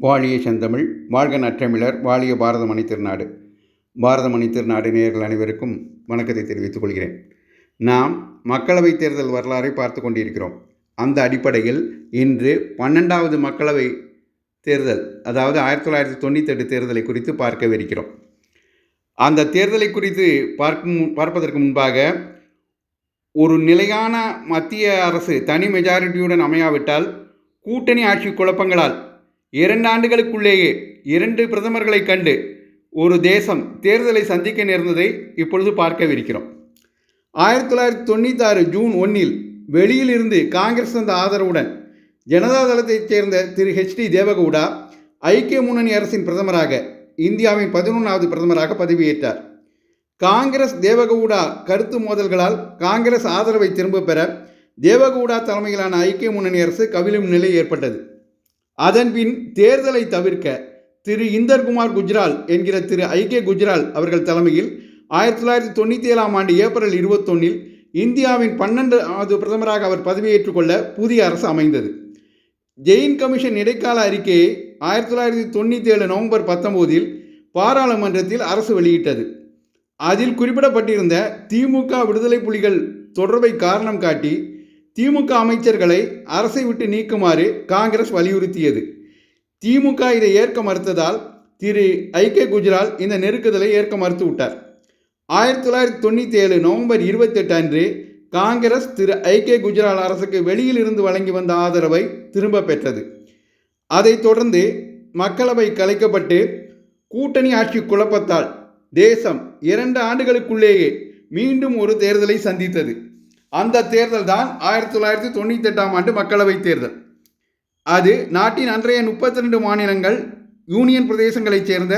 வாழிய செந்தமிழ் வாழ்க நற்றமிழர் வாழிய பாரதமணி திருநாடு. பாரதமணி திருநாடு நேயர்கள் அனைவருக்கும் வணக்கத்தை தெரிவித்துக் கொள்கிறேன். நாம் மக்களவைத் தேர்தல் வரலாறை பார்த்து கொண்டிருக்கிறோம். அந்த அடிப்படையில் இன்று பன்னெண்டாவது மக்களவை தேர்தல் அதாவது ஆயிரத்தி தொள்ளாயிரத்தி தொண்ணூத்தெட்டு தேர்தலை குறித்து பார்க்கவிருக்கிறோம் அந்த தேர்தலை குறித்து பார்க்கும் பார்ப்பதற்கு முன்பாக ஒரு நிலையான மத்திய அரசு தனி மெஜாரிட்டியுடன் அமையாவிட்டால் கூட்டணி ஆட்சி குழப்பங்களால் இரண்டு ஆண்டுகளுக்குள்ளேயே இரண்டு பிரதமர்களை கண்டு ஒரு தேசம் தேர்தலை சந்திக்க நேர்ந்ததை இப்பொழுது பார்க்கவிருக்கிறோம். ஆயிரத்தி தொள்ளாயிரத்தி தொண்ணூத்தாறு ஜூன் ஒன்றில் வெளியில் இருந்து காங்கிரஸ் தந்த ஆதரவுடன் ஜனதாதளத்தைச் சேர்ந்த திரு ஹெச்டி தேவகவுடா ஐக்கிய முன்னணி அரசின் பிரதமராக இந்தியாவின் பதினொன்றாவது பிரதமராக பதவியேற்றார். காங்கிரஸ் தேவகவுடா கருத்து மோதல்களால் காங்கிரஸ் ஆதரவை திரும்பப் பெற தேவகவுடா தலைமையிலான ஐக்கிய முன்னணி அரசு கவிழும் நிலை ஏற்பட்டது. அதன்பின் தேர்தலை தவிர்க்க திரு இந்தர்குமார் குஜ்ரால் என்கிற திரு ஐக்கிய குஜ்ரால் அவர்கள் தலைமையில் ஆயிரத்தி தொள்ளாயிரத்தி தொண்ணூற்றி ஏழாம் ஆண்டு ஏப்ரல் இருபத்தொன்னில் இந்தியாவின் பன்னெண்டாவது பிரதமராக அவர் பதவியேற்றுக் கொள்ள புதிய அரசு அமைந்தது. ஜெயின் கமிஷன் இடைக்கால அறிக்கையை ஆயிரத்தி தொள்ளாயிரத்தி தொண்ணூற்றி ஏழு நவம்பர் பத்தொம்போதில் பாராளுமன்றத்தில் அரசு வெளியிட்டது. அதில் குறிப்பிடப்பட்டிருந்த திமுக விடுதலை புலிகள் தொடர்பை காரணம் காட்டி திமுக அமைச்சர்களை அரசை விட்டு நீக்குமாறு காங்கிரஸ் வலியுறுத்தியது. திமுக இதை ஏற்க மறுத்ததால் திரு. ஐ. கே. குஜ்ரால் இந்த நெருக்குதலை ஏற்க மறுத்து விட்டார். ஆயிரத்தி தொள்ளாயிரத்தி தொண்ணூற்றி ஏழு நவம்பர் இருபத்தெட்டு அன்று காங்கிரஸ் திரு. ஐ. கே. குஜ்ரால் அரசுக்கு வெளியில் இருந்து வழங்கி வந்த ஆதரவை திரும்ப பெற்றது. அதைத் தொடர்ந்து மக்களவை கலைக்கப்பட்டு கூட்டணி ஆட்சி குழப்பத்தால் தேசம் இரண்டு ஆண்டுகளுக்குள்ளேயே மீண்டும் ஒரு தேர்தலை சந்தித்தது. அந்த தேர்தல் தான் ஆயிரத்தி தொள்ளாயிரத்தி தொண்ணூற்றி எட்டாம் ஆண்டு மக்களவைத் தேர்தல். அது நாட்டின் அன்றைய முப்பத்தி ரெண்டு மாநிலங்கள் யூனியன் பிரதேசங்களைச் சேர்ந்த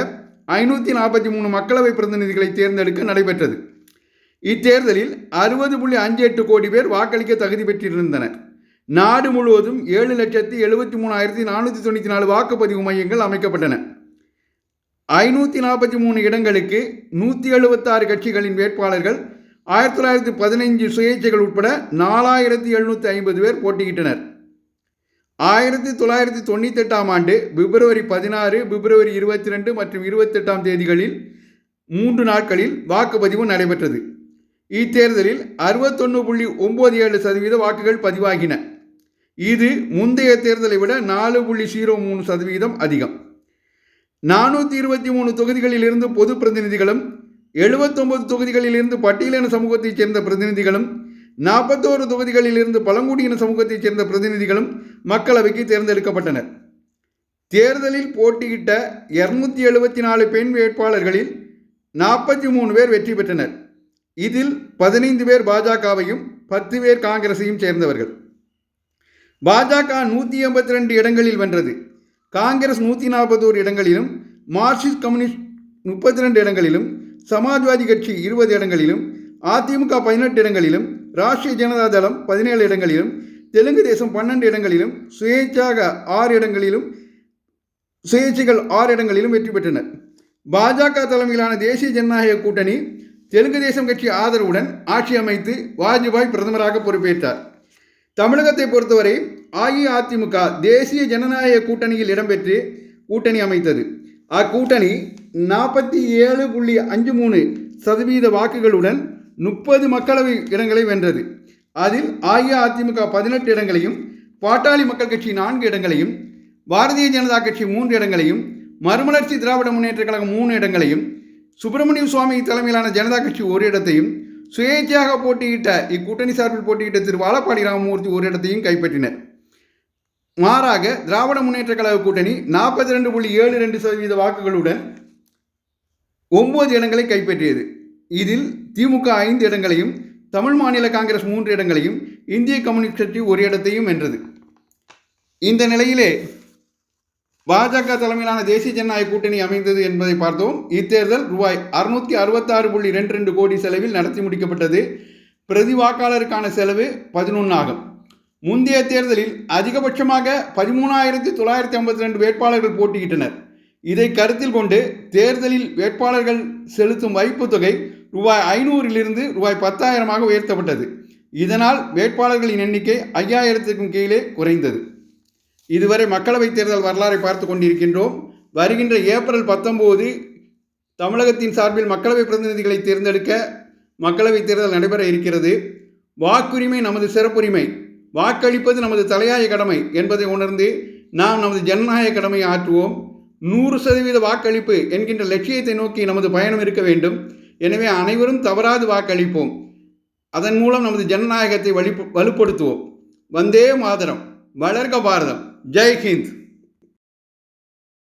ஐநூற்றி நாற்பத்தி மூணு மக்களவை பிரதிநிதிகளை தேர்ந்தெடுக்க நடைபெற்றது. இத்தேர்தலில் அறுபது புள்ளி அஞ்சு எட்டு கோடி பேர் வாக்களிக்க தகுதி பெற்றிருந்தனர் நாடு முழுவதும் ஏழு லட்சத்தி எழுபத்தி மூணாயிரத்தி நானூற்றி தொண்ணூற்றி நாலு வாக்குப்பதிவு மையங்கள் அமைக்கப்பட்டன. ஐநூற்றி நாற்பத்தி மூணு இடங்களுக்கு நூற்றி எழுபத்தாறு கட்சிகளின் வேட்பாளர்கள் ஆயிரத்தி தொள்ளாயிரத்தி பதினைஞ்சு சுயேட்சைகள் உட்பட நாலாயிரத்தி எழுநூற்றி ஐம்பது பேர் போட்டியிட்டனர். ஆயிரத்தி தொள்ளாயிரத்தி தொண்ணூத்தெட்டாம் ஆண்டு பிப்ரவரி பதினாறு பிப்ரவரி இருபத்தி ரெண்டு மற்றும் இருபத்தெட்டாம் தேதிகளில் மூன்று நாட்களில் வாக்குப்பதிவு நடைபெற்றது. இத்தேர்தலில் அறுபத்தொன்று புள்ளி ஒம்பது ஏழு சதவீத வாக்குகள் பதிவாகின. இது முந்தைய தேர்தலை விட நாலு புள்ளி ஜீரோ மூணு சதவீதம் அதிகம். நானூற்றி இருபத்தி மூணு தொகுதிகளிலிருந்து பொது பிரதிநிதிகளும் எழுபத்தொன்பது தொகுதிகளிலிருந்து பட்டியலின சமூகத்தைச் சேர்ந்த பிரதிநிதிகளும் நாற்பத்தோரு தொகுதிகளிலிருந்து பழங்குடியின சமூகத்தைச் சேர்ந்த பிரதிநிதிகளும் மக்களவைக்கு தேர்ந்தெடுக்கப்பட்டனர். தேர்தலில் போட்டியிட்ட இருநூத்தி எழுபத்தி நாலு பெண் வேட்பாளர்களில் நாற்பத்தி மூணு பேர் வெற்றி பெற்றனர். இதில் பதினைந்து பேர் பாஜகவையும் பத்து பேர் காங்கிரஸையும் சேர்ந்தவர்கள். பாஜக நூற்றி எண்பத்தி ரெண்டு இடங்களில் வென்றது. காங்கிரஸ் நூற்றி நாற்பத்தோரு இடங்களிலும் மார்க்சிஸ்ட் கம்யூனிஸ்ட் முப்பத்தி ரெண்டு இடங்களிலும் சமாஜ்வாதி கட்சி இருபது இடங்களிலும் அதிமுக பதினெட்டு இடங்களிலும் ராஷ்டிரிய ஜனதா தளம் பதினேழு இடங்களிலும் தெலுங்கு தேசம் பன்னெண்டு இடங்களிலும் சுயேட்சாக ஆறு இடங்களிலும் சுயேட்சைகள் ஆறு இடங்களிலும் வெற்றி பெற்றனர். பாஜக தலைமையிலான தேசிய ஜனநாயக கூட்டணி தெலுங்கு தேசம் கட்சி ஆதரவுடன் ஆட்சி அமைத்து வாஜ்பாய் பிரதமராக பொறுப்பேற்றார். தமிழகத்தை பொறுத்தவரை அஇஅதிமுக தேசிய ஜனநாயக கூட்டணியில் இடம்பெற்று கூட்டணி அமைத்தது. அக்கூட்டணி நாற்பத்தி ஏழு புள்ளி அஞ்சு மூணு சதவீத வாக்குகளுடன் முப்பது மக்களவை இடங்களை வென்றது. அதில் அஇஅதிமுக பதினெட்டு இடங்களையும் பாட்டாளி மக்கள் கட்சி நான்கு இடங்களையும் பாரதிய ஜனதா கட்சி மூன்று இடங்களையும் மறுமலர்ச்சி திராவிட முன்னேற்ற கழகம் மூணு இடங்களையும் சுப்பிரமணிய சுவாமி தலைமையிலான ஜனதா கட்சி ஒரு இடத்தையும் சுயேட்சையாக போட்டியிட்ட இக்கூட்டணி சார்பில் போட்டியிட்ட திரு வாழப்பாடி ராமமூர்த்தி ஒரு இடத்தையும் கைப்பற்றினர். மாறாக திராவிட முன்னேற்ற கழக கூட்டணி நாற்பத்தி ரெண்டு புள்ளி ஏழு ரெண்டு சதவீத வாக்குகளுடன் ஒன்பது இடங்களை கைப்பற்றியது. இதில் திமுக ஐந்து இடங்களையும் தமிழ் மாநில காங்கிரஸ் மூன்று இடங்களையும் இந்திய கம்யூனிஸ்ட் கட்சி ஒரு இடத்தையும் வென்றது. இந்த நிலையிலே பாஜக தலைமையிலான தேசிய ஜனநாயக கூட்டணி அமைந்தது என்பதை பார்த்தோம். இத்தேர்தல் ரூபாய் அறுநூத்தி அறுபத்தாறு புள்ளி ரெண்டு ரெண்டு கோடி செலவில் நடத்தி முடிக்கப்பட்டது. பிரதி வாக்காளருக்கான செலவு பதினொன்று ஆகும். முந்தைய தேர்தலில் அதிகபட்சமாக பதிமூணாயிரத்தி தொள்ளாயிரத்தி ஐம்பத்தி ரெண்டு வேட்பாளர்கள் போட்டியிட்டனர். இதை கருத்தில் கொண்டு தேர்தலில் வேட்பாளர்கள் செலுத்தும் வைப்புத் தொகை ரூபாய் ஐநூறிலிருந்து ரூபாய் பத்தாயிரமாக உயர்த்தப்பட்டது. இதனால் வேட்பாளர்களின் எண்ணிக்கை ஐயாயிரத்துக்கும் கீழே குறைந்தது. இதுவரை மக்களவைத் தேர்தல் வரலாறை பார்த்து கொண்டிருக்கின்றோம். வருகின்ற ஏப்ரல் பத்தொம்போது தமிழகத்தின் சார்பில் மக்களவை பிரதிநிதிகளை தேர்ந்தெடுக்க மக்களவைத் தேர்தல் நடைபெற இருக்கிறது. வாக்குரிமை நமது சிறப்புரிமை. வாக்களிப்பது நமது தலையாய கடமை என்பதை உணர்ந்து நாம் நமது ஜனநாயக கடமையை ஆற்றுவோம். நூறு சதவீத வாக்களிப்பு என்கின்ற லட்சியத்தை நோக்கி நமது பயணம் இருக்க வேண்டும். எனவே அனைவரும் தவறாது வாக்களிப்போம். அதன் மூலம் நமது ஜனநாயகத்தை வலி வலுப்படுத்துவோம். வந்தே மாதரம். வளர்க பாரதம். ஜெய்ஹிந்த்